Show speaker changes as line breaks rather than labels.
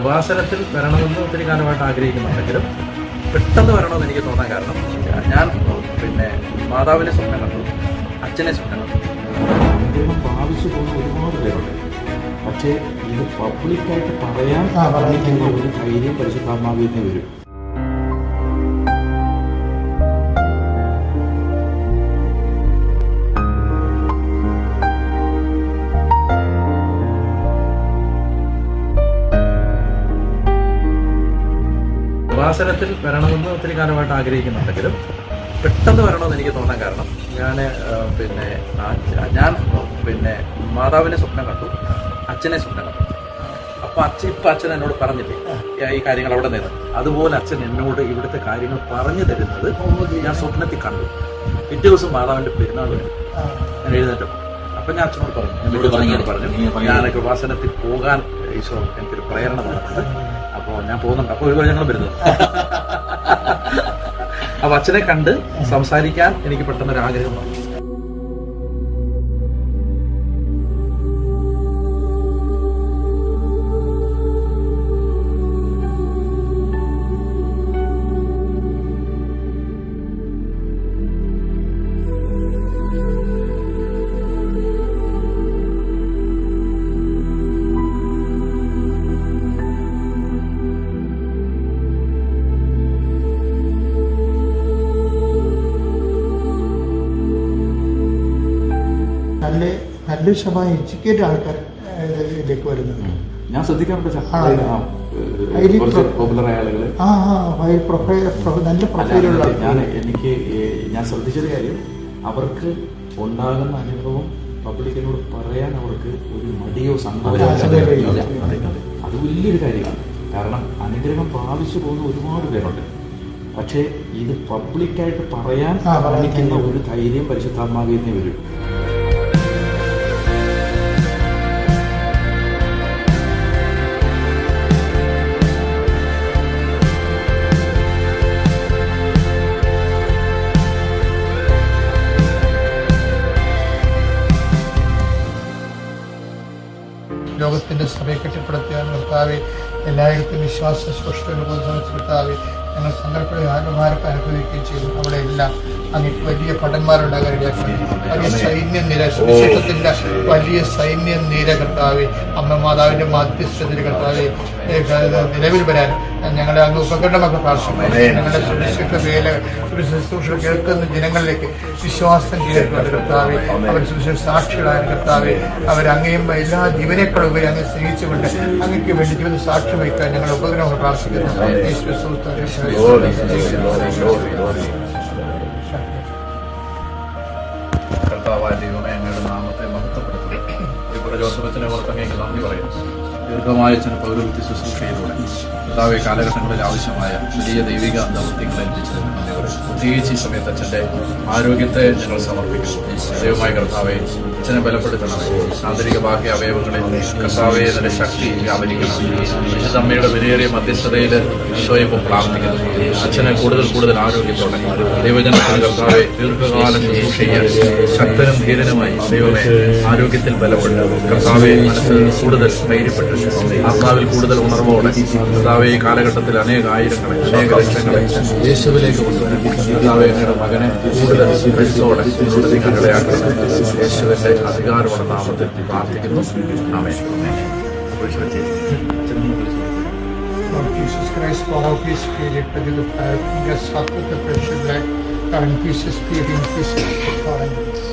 ഉപാസനത്തിൽ വരണമെന്ന് ഒത്തിരി കാലമായിട്ട് ആഗ്രഹിക്കുന്നുണ്ടെങ്കിലും പെട്ടെന്ന് വരണമെന്ന് എനിക്ക് തോന്നാൻ കാരണം ഞാൻ പിന്നെ മാതാവിനെ സ്വപ്നം കണ്ടു അച്ഛനെ സ്വപ്നം കണ്ടു.
അദ്ദേഹം ഭാവിച്ചു പോകുന്ന ഒരുപാട് പേരുണ്ട്. പക്ഷേ ഇത് പബ്ലിക്കായിട്ട് പറയാൻ ഒരു ധൈര്യം പരിശുദ്ധാത്മാവിനെ വരും.
ഉപാസനത്തിൽ വരണമെന്ന് ഒത്തിരി കാലമായിട്ട് ആഗ്രഹിക്കുന്നുണ്ടെങ്കിലും പെട്ടെന്ന് വരണമെന്ന് എനിക്ക് തോന്നാൻ കാരണം ഞാൻ പിന്നെ ഞാൻ പിന്നെ മാതാവിനെ സ്വപ്നം കണ്ടു അച്ഛനെ സ്വപ്നം കണ്ടു. അപ്പൊ അച്ഛൻ ഇപ്പൊ അച്ഛൻ എന്നോട് പറഞ്ഞില്ലേ ഈ- കാര്യങ്ങൾ അവിടെ നിന്ന് അതുപോലെ അച്ഛൻ എന്നോട് ഇവിടുത്തെ കാര്യങ്ങൾ പറഞ്ഞു തരുന്നത് ഞാൻ സ്വപ്നത്തിൽ കണ്ടു. പിറ്റേ ദിവസം മാതാവിന്റെ പെരുന്നാൾ വരും. ഞാൻ എഴുന്നേറ്റം അപ്പൊ ഞാൻ അച്ഛനോട് പറഞ്ഞു എന്നോട് പറഞ്ഞു ഞാൻ ഞാനൊക്കെ ഉപാസനത്തിൽ പോകാൻ ഈശോ എനിക്കൊരു പ്രേരണ തന്നിട്ടുണ്ട്. അപ്പൊ ഞാൻ പോകുന്നുണ്ട്. അപ്പൊ ഒരു ഞങ്ങൾ വരുന്നത് അപ്പൊ അച്ഛനെ കണ്ട് സംസാരിക്കാൻ എനിക്ക് പെട്ടെന്ന് ഒരു ആഗ്രഹം വന്നു.
നല്ല നല്ല ശതമാനം എഡ്യൂക്കേറ്റഡ് ആൾക്കാർ ഇതിലേക്ക് വരുന്നത്
ഞാൻ ശ്രദ്ധിക്കാറുണ്ട്
നല്ല പ്രൊഫൈലുള്ള
ഞാൻ എനിക്ക് ഞാൻ ശ്രദ്ധിച്ചൊരു കാര്യം. അവർക്ക് ഉണ്ടാകുന്ന അനുഭവം പബ്ലിക്കിനോട് പറയാൻ അവർക്ക് ഒരു മടിയോ ഇല്ല. അതെ, വലിയൊരു കാര്യമാണ്. കാരണം അനുഗ്രഹം പ്രാപിച്ചു പോകുന്ന ഒരുപാട് പേരുണ്ട്. പക്ഷേ ഇത് പബ്ലിക്കായിട്ട് പറയാൻ കാണിക്കുന്ന ഒരു ധൈര്യം പരിശുദ്ധാത്മാവിൽ നിന്ന് വരും.
ലോകത്തിന്റെ സഭയെ കെട്ടിപ്പടുത്തിയാൽ കർത്താവെ എല്ലായിടത്തും വിശ്വാസ സ്പഷ്ട കർത്താവെ ഞങ്ങൾ സങ്കല്പയുടെ ആത്മമാർക്ക് അനുഭവിക്കുകയും ചെയ്തു അവിടെ എല്ലാം അങ്ങനെ വലിയ ഭടന്മാരുണ്ടാകാൻ ഇടയാക്കി വലിയ സൈന്യ നിര സുവിശേഷത്തിന്റെ വലിയ സൈന്യം നിര കർത്താവെ അമ്മ മാതാവിന്റെ മധ്യസ്ഥതയിൽ കർത്താവെ നിലവിൽ വരാൻ ഞങ്ങളെ അങ്ങ് ഉപകരണമൊക്കെ പ്രാർത്ഥിക്കുന്നു ഞങ്ങളുടെ ഒരു ശുശ്രൂഷ കേൾക്കുന്ന ജനങ്ങളിലേക്ക് വിശ്വാസം ചെയ്തിട്ടുണ്ട് കർത്താവെ അവർ സുരക്ഷിത സാക്ഷികളായ കർത്താവെ അവരങ്ങയും എല്ലാ ജീവനേക്കാളും ഉപരി അങ്ങ് സ്നേഹിച്ചുകൊണ്ട് അങ്ങക്ക് വേണ്ടി ജീവിത സാക്ഷ്യം വയ്ക്കാൻ ഞങ്ങൾ ഉപകരണങ്ങൾ പ്രാർത്ഥിക്കുന്നു.
കർത്താവായ ദൈവമേ അങ്ങയുടെ നാമത്തെ മഹത്വപ്പെടുത്തുന്നു. ഈ പ്രചോദനത്തിനെ ഓർത്തങ്ങേക്ക് നന്ദി പറയുന്നു. ദീർഘമായ ചില പൗരവൃത്തി ശുശ്രൂഷയിലൂടെ. കർത്താവ് കാലഘട്ടങ്ങളിൽ ആവശ്യമായ വലിയ ദൈവിക ദൗത്യങ്ങൾ ഏൽപ്പിച്ചതിന് പ്രത്യേകിച്ച് ഈ സമയത്ത് അച്ഛന്റെ ആരോഗ്യത്തെ ഞങ്ങൾ സമർപ്പിക്കുന്നു. ദൈവമായ കർത്താവെ അച്ഛനെ ബലപ്പെടുത്തണമേ. ആന്തരിക ബാഹ്യ അവയവങ്ങളിൽ കർത്താവെ അതിന്റെ ശക്തി വ്യാപരിക്കണം. വിശുദ്ധമ്മയുടെ വിലയേറിയ മധ്യസ്ഥതയിൽ ഇപ്പോൾ പ്രാർത്ഥിക്കുന്നു. അച്ഛനെ കൂടുതൽ കൂടുതൽ ആരോഗ്യത്തോടെ. ദൈവജനത്തിന് കർത്താവെ ദീർഘകാലം ചെയ്യാൻ ശക്തനും ധീരനുമായി ദൈവമേ ആരോഗ്യത്തിൽ ബലപ്പെടുന്നു കർത്താവെ മനസ്സിൽ കൂടുതൽ ധൈര്യപ്പെട്ട്. ആത്മാവിൽ കൂടുതൽ ഉണർവോടെ കർത്താവെ ഈ കാലഘട്ടത്തിൽ അനേക ആയിരങ്ങളെ അനേക ലക്ഷങ്ങളെ യേശുവിലേക്ക് കൊണ്ടുവരാൻ കർത്താവെ അങ്ങയുടെ മകനെ കൂടുതൽ മുന്നോട്ട് നീക്കാൻ യേശുവിന്റെ അധികാരമുള്ള നാമത്തിൽ പ്രാർത്ഥിക്കുന്നു. ആമേ
Jesus Christ, for His Spirit to the fire, us up with the pressure light, and peace, Spirit, peace.